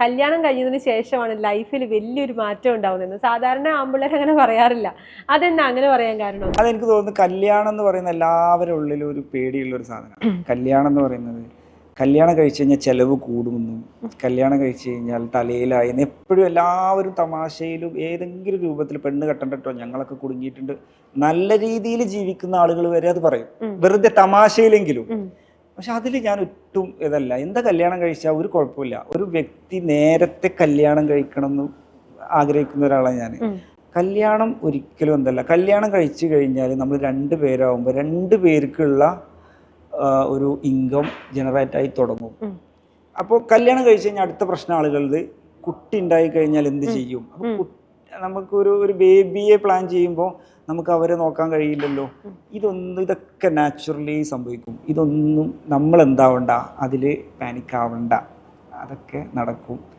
കല്യാണം കഴിഞ്ഞതിന് ശേഷമാണ് ലൈഫിൽ വലിയൊരു മാറ്റം ഉണ്ടാവുന്നത് സാധാരണ ആമ്പിള്ളേർ അങ്ങനെ പറയാറില്ല. അതെന്താ അങ്ങനെ പറയാൻ കാരണം? അതെനിക്ക് തോന്നുന്നു കല്യാണം എന്ന് പറയുന്ന എല്ലാവരുടെ ഉള്ളിലും ഒരു പേടിയുള്ള ഒരു സാധനം കല്യാണം എന്ന് പറയുന്നത് കല്യാണം കഴിച്ചു കഴിഞ്ഞാൽ ചെലവ് കൂടുമെന്നും കല്യാണം കഴിച്ചു കഴിഞ്ഞാൽ തലയിലായി എപ്പോഴും എല്ലാവരും തമാശയിലും ഏതെങ്കിലും രൂപത്തിൽ പെണ്ണ് കെട്ടണ്ടോ ഞങ്ങളൊക്കെ കുടുങ്ങിയിട്ടുണ്ട്. നല്ല രീതിയിൽ ജീവിക്കുന്ന ആളുകൾ വരെ അത് പറയും. വെറുതെ തമാശയിലെങ്കിലും. പക്ഷെ അതിൽ ഞാൻ ഒട്ടും ഇതല്ല. എന്താ കല്യാണം കഴിച്ചാൽ ഒരു കുഴപ്പമില്ല. ഒരു വ്യക്തി നേരത്തെ കല്യാണം കഴിക്കണം എന്ന് ആഗ്രഹിക്കുന്ന ഒരാളാണ് ഞാൻ. കല്യാണം ഒരിക്കലും എന്തല്ല. കല്യാണം കഴിച്ചു കഴിഞ്ഞാൽ നമ്മൾ രണ്ട് പേരാകുമ്പോൾ രണ്ട് പേർക്കുള്ള ഒരു ഇൻകം ജനറേറ്റ് ആയി തുടങ്ങും. അപ്പോൾ കല്യാണം കഴിച്ചു കഴിഞ്ഞാൽ അടുത്ത പ്രശ്നം ആളുകളുടെ കുട്ടി ഉണ്ടായി കഴിഞ്ഞാൽ എന്ത് ചെയ്യും? നമുക്കൊരു ഒരു ബേബിയെ പ്ലാൻ ചെയ്യുമ്പോൾ നമുക്ക് അവരെ നോക്കാൻ കഴിയില്ലല്ലോ. ഇതൊന്നും ഇതൊക്കെ നാച്ചുറലി സംഭവിക്കും. ഇതൊന്നും നമ്മൾ എന്താവണ്ട അതിൽ പാനിക് ആവണ്ട. അതൊക്കെ നടക്കും.